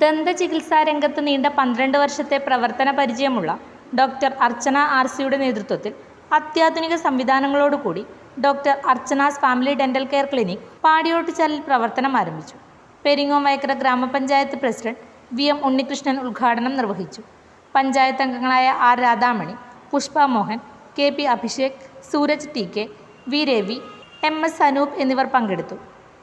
ദന്തചികിത്സാ രംഗത്ത് നീണ്ട പന്ത്രണ്ട് വർഷത്തെ പ്രവർത്തന പരിചയമുള്ള ഡോക്ടർ അർച്ചന ആർ സിയുടെ നേതൃത്വത്തിൽ അത്യാധുനിക സംവിധാനങ്ങളോടുകൂടി doctor Archana's family dental care clinic പാടിയോട്ടുചാലിൽ പ്രവർത്തനം ആരംഭിച്ചു. പെരിങ്ങോം വയക്കര ഗ്രാമപഞ്ചായത്ത് പ്രസിഡന്റ് വി എം ഉണ്ണികൃഷ്ണൻ ഉദ്ഘാടനം നിർവഹിച്ചു. പഞ്ചായത്ത് അംഗങ്ങളായ R Radhamani Pushpa Mohan K P Abhishek Sooraj T K V Ravi M S Anoop എന്നിവർ പങ്കെടുത്തു.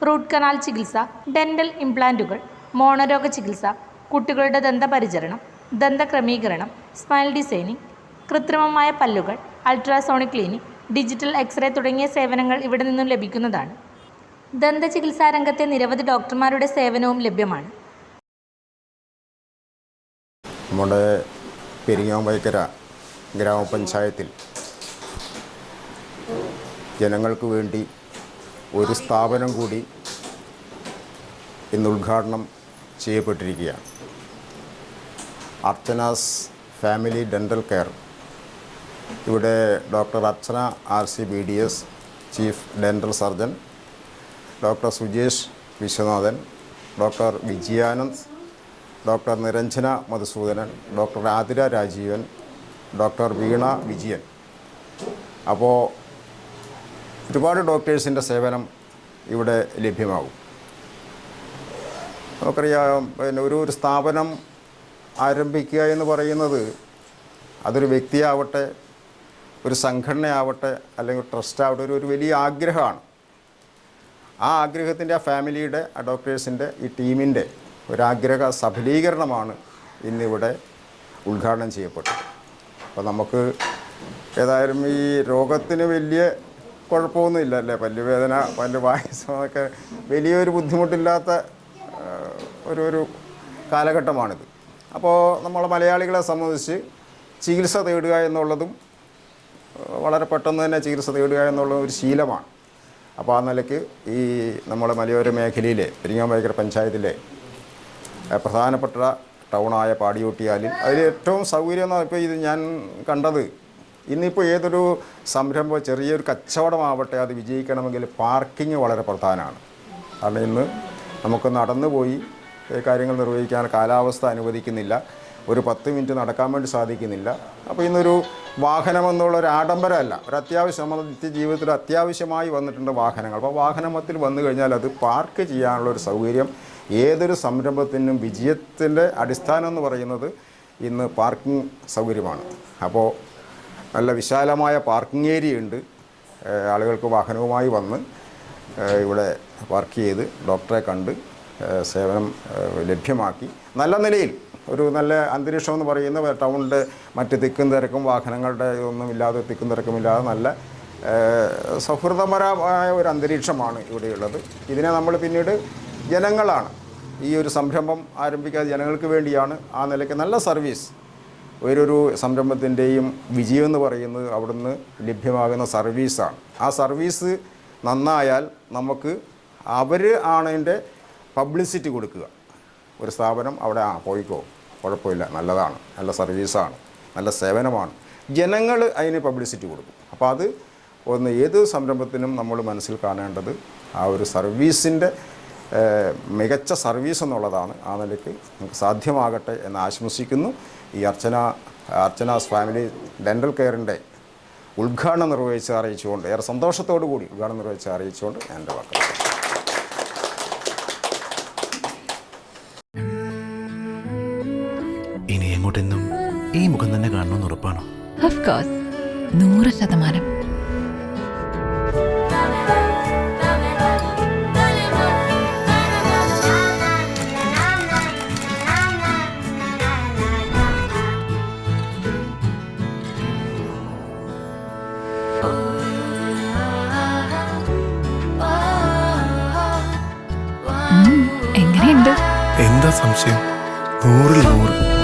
റൂട്ട് കനാൽ ചികിത്സ ഡെന്റൽ ഇംപ്ലാന്റുകൾ മോണരോഗ ചികിത്സ കുട്ടികളുടെ ദന്തപരിചരണം ദന്തക്രമീകരണം സ്മൈൽ ഡിസൈനിങ് കൃത്രിമമായ പല്ലുകൾ അൾട്രാസോണിക് ക്ലിനിക് ഡിജിറ്റൽ എക്സ്റേ തുടങ്ങിയ സേവനങ്ങൾ ഇവിടെ നിന്നും ലഭിക്കുന്നതാണ്. ദന്തചികിത്സാ രംഗത്തെ നിരവധി ഡോക്ടർമാരുടെ സേവനവും ലഭ്യമാണ്. നമ്മുടെ പെരിങ്ങോം വൈക്കര ഗ്രാമപഞ്ചായത്തിൽ ജനങ്ങൾക്ക് വേണ്ടി ഒരു സ്ഥാപനം കൂടി ഇന്ന് ഉദ്ഘാടനം ചെയ്യപ്പെട്ടിരിക്കുകയാണ്. Archana's family dental care. ഇവിടെ doctor Archana R C B D S chief dental surgeon doctor Sujesh Viswanathan doctor Vijayanand doctor Niranjana Madhusoodanan doctor Athira Rajeevan doctor Veena Vijayan. അപ്പോൾ ഒരുപാട് ഡോക്ടേഴ്സിന്റെ സേവനം ഇവിടെ ലഭ്യമാകും. നമുക്കറിയാം പിന്നെ ഒരു ഒരു സ്ഥാപനം ആരംഭിക്കുക എന്ന് പറയുന്നത് അതൊരു വ്യക്തിയാവട്ടെ ഒരു സംഘടനയാവട്ടെ അല്ലെങ്കിൽ ട്രസ്റ്റ് ആവട്ടെ ഒരു ഒരു വലിയ ആഗ്രഹമാണ്. ആ ആഗ്രഹത്തിന്റെ ആ ഫാമിലിയുടെ ആ ഡോക്ടേഴ്സിന്റെ ഈ ടീമിന്റെ ഒരാഗ്രഹ സഫലീകരണമാണ് ഇന്നിവിടെ ഉദ്ഘാടനം ചെയ്യപ്പെട്ടത്. അപ്പോൾ നമുക്ക് ഏതായാലും ഈ രോഗത്തിന് വലിയ കുഴപ്പമൊന്നുമില്ല അല്ലേ പല്ലുവേദന പല്ല് അതൊക്കെ വലിയൊരു ബുദ്ധിമുട്ടില്ലാത്ത ഒരു ഒരു കാലഘട്ടമാണിത്. അപ്പോൾ നമ്മൾ മലയാളികളെ സംബന്ധിച്ച് ചികിത്സ തേടുക എന്നുള്ളതും വളരെ പെട്ടെന്ന് തന്നെ ചികിത്സ തേടുക എന്നുള്ള ഒരു ശീലമാണ്. അപ്പോൾ ആ നിലയ്ക്ക് ഈ നമ്മുടെ മലയോര മേഖലയിലെ പെരിങ്ങാമ്പയക്കര പഞ്ചായത്തിലെ പ്രധാനപ്പെട്ട ടൗണായ പാടിയൂട്ടിയാലിൽ. അതിൽ ഏറ്റവും സൗകര്യം ഇപ്പോൾ ഇത് ഞാൻ കണ്ടത്. ഇന്നിപ്പോൾ ഏതൊരു സംരംഭം ചെറിയൊരു കച്ചവടമാവട്ടെ അത് വിജയിക്കണമെങ്കിൽ പാർക്കിംഗ് വളരെ പ്രധാനമാണ്. കാരണം ഇന്ന് നമുക്ക് നടന്നു പോയി കാര്യങ്ങൾ നിർവഹിക്കാൻ കാലാവസ്ഥ അനുവദിക്കുന്നില്ല. ഒരു പത്ത് മിനിറ്റ് നടക്കാൻ വേണ്ടി സാധിക്കുന്നില്ല. അപ്പോൾ ഇന്നൊരു വാഹനം എന്നുള്ള ഒരു ആഡംബരമല്ല. ഒരു അത്യാവശ്യം നമ്മുടെ നിത്യ ജീവിതത്തിൽ അത്യാവശ്യമായി വന്നിട്ടുണ്ട് വാഹനങ്ങൾ. അപ്പോൾ വാഹനമത്തിൽ വന്നു കഴിഞ്ഞാൽ അത് പാർക്ക് ചെയ്യാനുള്ള ഒരു സൗകര്യം ഏതൊരു സംരംഭത്തിനും വിജയത്തിന്റെ അടിസ്ഥാനം എന്ന് പറയുന്നത് ഇന്ന് പാർക്കിംഗ് സൗകര്യമാണ്. അപ്പോൾ നല്ല വിശാലമായ പാർക്കിംഗ് ഏരിയ ഉണ്ട് ആളുകൾക്ക് വാഹനവുമായി വന്ന് ഇവിടെ വർക്ക് ചെയ്ത് ഡോക്ടറെ കണ്ട് സേവനം ലഭ്യമാക്കി. നല്ല നിലയിൽ ഒരു നല്ല അന്തരീക്ഷം എന്ന് പറയുന്ന ടൗണിന്റെ മറ്റ് തിക്കും തിരക്കും വാഹനങ്ങളുടെ ഒന്നും ഇല്ലാതെ തിക്കും തിരക്കുമില്ലാതെ നല്ല സൗഹൃദപരമായ ഒരു അന്തരീക്ഷമാണ് ഇവിടെയുള്ളത്. ഇതിനെ നമ്മൾ പിന്നീട് ജനങ്ങളാണ്. ഈ ഒരു സംരംഭം ആരംഭിക്കാതെ ജനങ്ങൾക്ക് വേണ്ടിയാണ് ആ നിലയ്ക്ക് നല്ല സർവീസ്. ഓരോരു സംരംഭത്തിന്റെയും വിജയം എന്ന് പറയുന്നത് അവിടുന്ന് ലഭ്യമാകുന്ന സർവീസാണ്. ആ സർവീസ് നന്നായാൽ നമുക്ക് അവർ ആണ് അതിന്റെ പബ്ലിസിറ്റി കൊടുക്കുക. ഒരു സ്ഥാപനം അവിടെ ആ പോയിക്കോ കുഴപ്പമില്ല നല്ലതാണ് നല്ല സർവീസാണ് നല്ല സേവനമാണ്. ജനങ്ങൾ അതിന് പബ്ലിസിറ്റി കൊടുക്കും. അപ്പോൾ അത് ഒന്ന് ഏത് സംരംഭത്തിനും നമ്മൾ മനസ്സിൽ കാണേണ്ടത് ആ ഒരു സർവീസിന്റെ മികച്ച സർവീസ് എന്നുള്ളതാണ് ആ നിലയ്ക്ക് നമുക്ക് സാധ്യമാകട്ടെ എന്ന് ആശംസിക്കുന്നു. ഈ അർച്ചന അർച്ചനാസ് ഫാമിലി ഡെന്റൽ കെയറിന്റെ ഉദ്ഘാടനം നിർവഹിച്ച് അറിയിച്ചുകൊണ്ട് ഏറെ സന്തോഷത്തോടു കൂടി ഉദ്ഘാടനം നിർവഹിച്ച് അറിയിച്ചുകൊണ്ട് ഞാൻ എന്റെ വാക്കുകൾ ഇനി എങ്ങോട്ടെന്നും ഈ മുഖം തന്നെ കാണണമെന്ന് ഉറപ്പാണോ? ഓഫ് കോഴ്സ് നൂറ് ശതമാനം. എങ്ങനെയുണ്ട്? എന്താ സംശയം? നൂറിൽ നൂറ്.